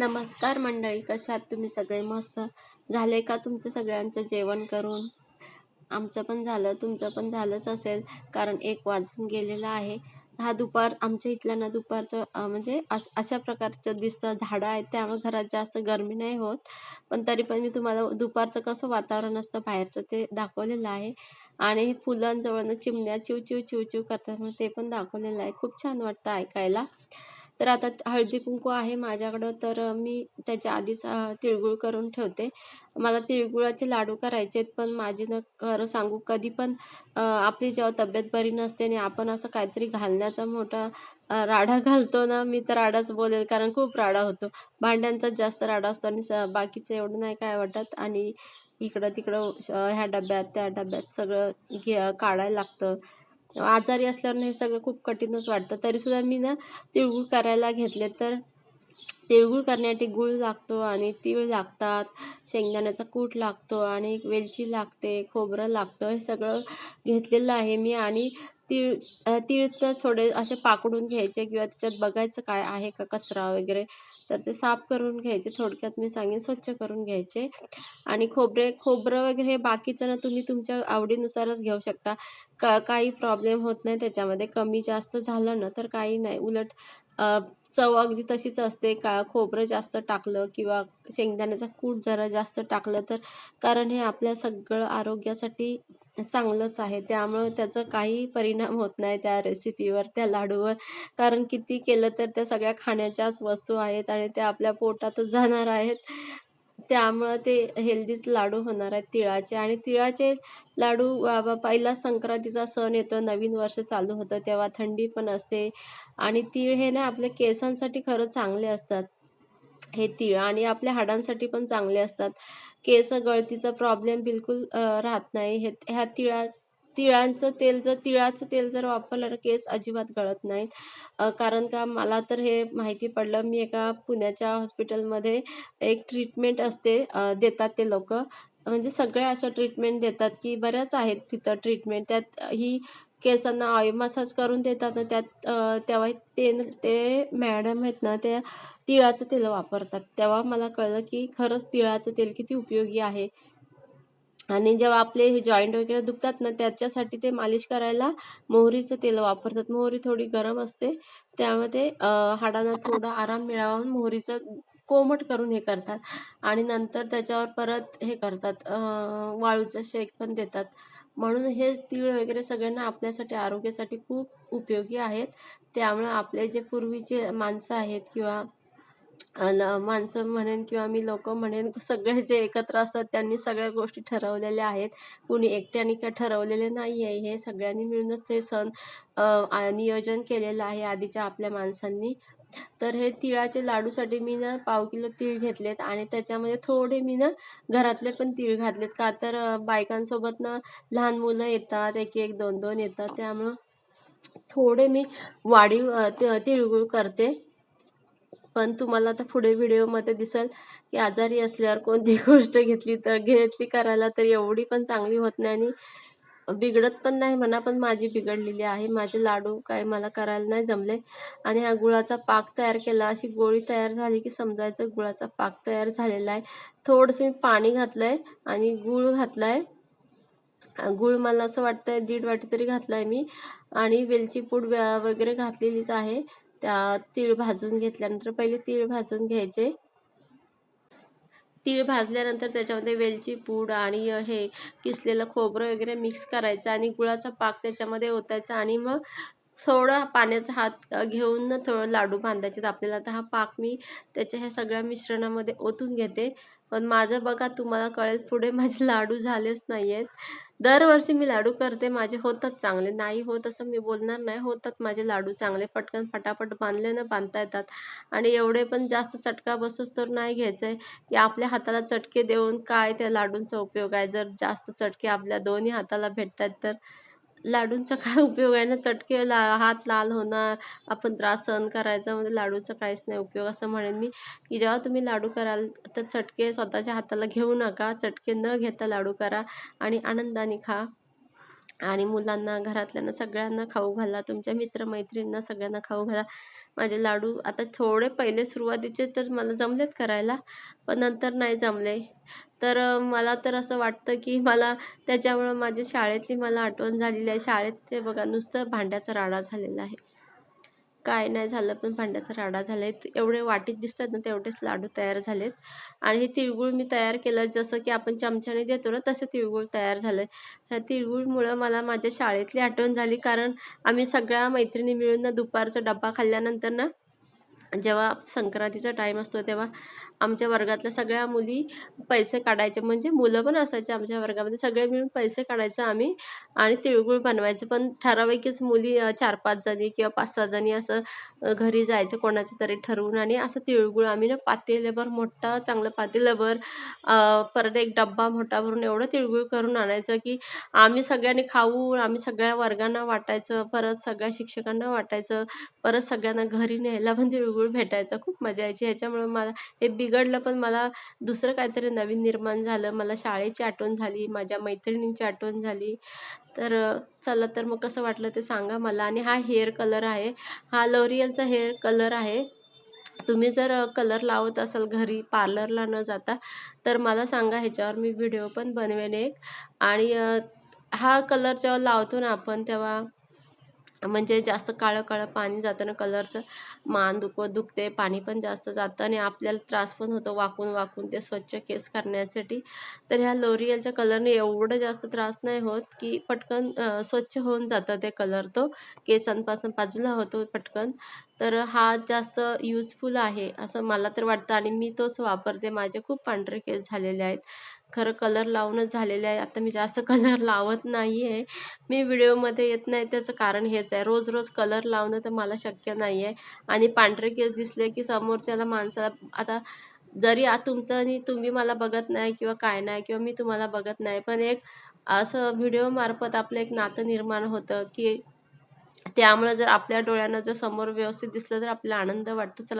नमस्कार मंडळी कशात आहात तुम्ही सगळे? मस्त. झाले का तुमचं सगळ्यांचं जेवण करून? आमचं पण झालं तुमचं पण झालंच असेल कारण एक वाजून गेलेला आहे. हा दुपार आमच्या इथल्या ना दुपारचं म्हणजे अस अशा प्रकारचं दिसतं. झाडं आहेत त्यामुळे घरात जास्त गरमी नाही होत. पण तरी पण मी तुम्हाला दुपारचं कसं वातावरण असतं बाहेरचं ते दाखवलेलं आहे. आणि फुलांजवळनं चिमण्या चिव चिव चिव चिव करतात ते पण दाखवलेलं आहे. खूप छान वाटतं ऐकायला. तर आता हळदी कुंकू आहे माझ्याकडं तर मी त्याच्या आधीच तिळगुळ करून ठेवते. मला तिळगुळाचे लाडू करायचे आहेत पण माझी ना खरं सांगू कधी पण आपली जेव्हा तब्येत बरी नसते आणि आपण असं काहीतरी घालण्याचा मोठा राडा घालतो ना मी तर राडाच बोलेल कारण खूप राडा होतो. भांड्यांचाच जास्त राडा असतो आणि स बाकीचं एवढं नाही काय वाटत. आणि इकडं तिकडं ह्या डब्यात त्या डब्यात सगळं घे काढायला लागतं. आजारी असल्यावर हे सगळं खूप कठीणच वाटतं. तरीसुद्धा मी ना तिळगूळ करायला घेतले तर तिळगुळ करण्यासाठी गूळ लागतो आणि तीळ लागतात शेंगदाण्याचा कूट लागतो आणि वेलची लागते खोबरं लागतं. हे सगळं घेतलेलं आहे मी आणि तीळ तीळ तर थोडे असे पाकडून घ्यायचे किंवा त्याच्यात बघायचं काय आहे का कचरा वगैरे तर ते साफ करून घ्यायचे. थोडक्यात मी सांगेन स्वच्छ करून घ्यायचे. आणि खोबरे खोबरं वगैरे हे बाकीचं ना तुम्ही तुमच्या आवडीनुसारच घेऊ शकता. का काही प्रॉब्लेम होत नाही त्याच्यामध्ये. कमी जास्त झालं ना तर काही नाही. उलट चव अगदी तशीच असते. का खोबरं जास्त टाकलं किंवा शेंगदाण्याचा कूट जरा जास्त टाकलं तर कारण हे आपल्या सगळं आरोग्यासाठी चांगलंच आहे. त्यामुळं त्याचा काही परिणाम होत नाही त्या रेसिपीवर त्या लाडूवर. कारण किती केलं तर त्या सगळ्या खाण्याच्याच वस्तू आहेत आणि त्या आपल्या पोटातच जाणार आहेत. त्यामुळं ते हेल्दीच लाडू होणार आहेत तिळाचे. आणि तिळाचे लाडू बाबा पहिला संक्रांतीचा सण येतो नवीन वर्ष चालू होतं तेव्हा थंडी पण असते. आणि तीळ हे ना आपल्या केसांसाठी खरं चांगले असतात. हे तीळ आणि आपल्या हाडांसाठी पण चांगले असतात. केस गळतीचा प्रॉब्लेम बिलकुल राहत नाही. हे ह्या तिळा तिळांचं तेल जर तिळाचं तेल जर वापरलं तर केस अजिबात गळत नाहीत. कारण का मला तर हे माहिती पडलं मी एका पुण्याच्या हॉस्पिटलमध्ये एक ट्रीटमेंट असते देतात ते लोक. म्हणजे सगळ्या अशा ट्रीटमेंट देतात की बऱ्याच आहेत तिथं ट्रीटमेंट. त्यात ही केसांना ऑइल मसाज करून देतात ना त्यात तेव्हा ते ते मॅडम आहेत ना त्या तिळाचं तेल वापरतात. तेव्हा मला कळलं की खरंच तिळाचं तेल किती उपयोगी आहे. आणि जेव्हा आपले हे जॉईंट वगैरे दुखतात ना त्याच्यासाठी ते मालिश करायला मोहरीचं तेल वापरतात. मोहरी थोडी गरम असते त्यामुळे ते हाडांना थोडा आराम मिळावा म्हणून मोहरीचं कोमट करून हे करतात. आणि नंतर त्याच्यावर परत हे करतात वाळूचा शेक पण देतात. म्हणून हे तीळ वगैरे सगळ्यांना आपल्यासाठी आरोग्यासाठी खूप उपयोगी आहेत. त्यामुळे आपले जे पूर्वीचे माणसं आहेत किंवा माणसं म्हणेन किंवा मी लोक म्हणेन सगळे जे एकत्र असतात त्यांनी सगळ्या गोष्टी ठरवलेल्या आहेत. कुणी एकट्याने काय ठरवलेले नाही आहे हे सगळ्यांनी मिळूनच ते सण नियोजन केलेलं आहे आधीच्या आपल्या माणसांनी. तर हे तिळाचे लाडूसाठी मी ना पाव किलो तीळ घेतलेत आणि त्याच्यामध्ये थोडे मी ना घरातले पण तीळ घातलेत. का तर बायकांसोबत ना लहान मुलं येतात एक एक दोन दोन येतात. त्यामुळं थोडे मी वाढीव ति- तिळगुळ करते. पण तुम्हाला आता पुढे व्हिडिओमध्ये दिसेल की आजारी असल्यावर कोणती गोष्ट घेतली तर घेतली करायला तर एवढी पण चांगली होत नाही आणि बिघडत पण नाही म्हणा पण माझी बिघडलेली आहे. माझे लाडू काय मला करायला नाही जमले. आणि हा गुळाचा पाक तयार केला अशी गोळी तयार झाली की समजायचं गुळाचा पाक तयार झालेला आहे. थोडंसं मी पाणी घातलंय आणि गूळ घातलाय. गूळ मला असं वाटतं दीड वाटी तरी घातलाय मी. आणि वेलची पूड वगैरे घातलेलीच आहे. त्या तीळ भाजून घेतल्यानंतर पहिले तीळ भाजून घ्यायचे. तीळ भाजल्यानंतर त्याच्यामध्ये वेलची पूड आणि हे किसलेलं खोबरं वगैरे मिक्स करायचं आणि गुळाचा पाक त्याच्यामध्ये ओतायचा आणि मग थोडं पाण्याचा हात घेऊन थोडं लाडू बांधायचे. आपल्याला तर हा पाक मी त्याच्या ह्या सगळ्या मिश्रणामध्ये ओतून घेते. पण माझं बघा तुम्हाला कळेल पुढे माझे लाडू झालेच नाही आहेत दरवर्षी मी लाडू करते माझे होतात चांगले. नाही होत असं मी बोलणार नाही. होतात माझे लाडू चांगले. पटकन फटाफट बांधले ना बांधता येतात. आणि एवढे पण जास्त चटका बसोस तर नाही घ्यायचं आहे की आपल्या हाताला चटके देऊन काय त्या लाडूंचा उपयोग आहे? जर जास्त चटके आपल्या दोन्ही हाताला भेटतात तर. लाडूंचा काय उपयोग आहे ना? चटके ला हात लाल होणार आपण त्रास सहन करायचा म्हणजे लाडूचा काहीच नाही उपयोग असं म्हणेन मी. की जेव्हा तुम्ही लाडू कराल तर चटके स्वतःच्या हाताला घेऊ नका. चटके न घेता लाडू करा आणि आनंदाने खा. आणि मुलांना घरातल्यांना सगळ्यांना खाऊ घाला तुमच्या मित्रमैत्रिणींना सगळ्यांना खाऊ घाला. माझे लाडू आता थोडे पहिले सुरुवातीचे तर मला जमलेत करायला पण नंतर नाही जमले. तर मला तर असं वाटतं की मला त्याच्यामुळं माझ्या शाळेतली मला आठवण झालेली आहे. शाळेत ते बघा नुसतं भांड्याचा राडा झालेला आहे. काय नाही झालं पण भांड्याचा राडा झाला आहे एवढे वाटीत दिसतात ना तेवढेच लाडू तयार झालेत. आणि हे तिळगुळ मी तयार केलं. जसं की आपण चमच्याने देतो ना तसं तिळगुळ तयार झालं. ह्या तिळगुळमुळं मला माझ्या शाळेतली आठवण झाली. कारण आम्ही सगळ्या मैत्रिणी मिळून ना दुपारचा डब्बा खाल्ल्यानंतर ना जेव्हा संक्रांतीचा टाईम असतो तेव्हा आमच्या वर्गातल्या सगळ्या मुली पैसे काढायचे. म्हणजे मुलं पण असायचे आमच्या वर्गामध्ये. सगळे मिळून पैसे काढायचं आम्ही आणि तिळगुळ बनवायचं. पण ठराविकच मुली चार पाच जणी किंवा पाच सहा जणी असं घरी जायचं कोणाचं तरी ठरवून आणि असं तिळगुळ आम्ही ना पातेलभर मोठा चांगलं पातेलभर परत एक डब्बा मोठा भरून एवढं तिळगुळ करून आणायचं की आम्ही सगळ्यांनी खाऊ आम्ही सगळ्या वर्गांना वाटायचं परत सगळ्या शिक्षकांना वाटायचं परत सगळ्यांना घरी न्यायला पण तिळगुळ भेटायचा खूप मजा यायची. ह्याच्यामुळे मला हे बिघडलं पण मला दुसरं काहीतरी नवीन निर्माण झालं. मला शाळेची आठवण झाली माझ्या मैत्रिणींची आठवण झाली. तर चला तर मग कसं वाटलं ते सांगा मला. आणि हा हेअर कलर आहे. हा लोरियलचा हेअर कलर आहे. तुम्ही जर कलर लावत असाल घरी पार्लरला न जाता तर मला सांगा ह्याच्यावर. मी व्हिडिओ पण बनवेन एक. आणि हा कलर जेव्हा लावतो ना आपण तेव्हा म्हणजे जास्त काळं काळं पाणी जातं ना कलरचं मान दुख दुखते पाणी पण जास्त जातं आणि आपल्याला त्रास पण होतो वाकून वाकून ते स्वच्छ केस करण्यासाठी. तर ह्या लोरियलच्या कलरने एवढं जास्त त्रास नाही होत की पटकन स्वच्छ होऊन जातं ते कलर तो. केसांपासून बाजूला होतो पटकन. तर हा जास्त यूजफुल आहे असं मला तर वाटतं आणि मी तोच वापरते. माझे खूप पांढरे केस झालेले आहेत. खरं कलर लावूनच झालेले आहे. आता मी जास्त कलर लावत नाही आहे मी व्हिडिओमध्ये येत नाही त्याचं कारण हेच आहे. रोज रोज कलर लावणं तर मला शक्य नाही आहे आणि पांढरे केस दिसले की समोरच्याला माणसाला आता जरी तुमचं आणि तुम्ही मला बघत नाही किंवा काय नाही किंवा मी तुम्हाला बघत नाही पण एक असं व्हिडिओमार्फत आपलं एक नातं निर्माण होतं की त्यामुळे जर आपल्या डोळ्यांना जर समोर व्यवस्थित दिसलं तर आपल्याला आनंद वाटतो. चला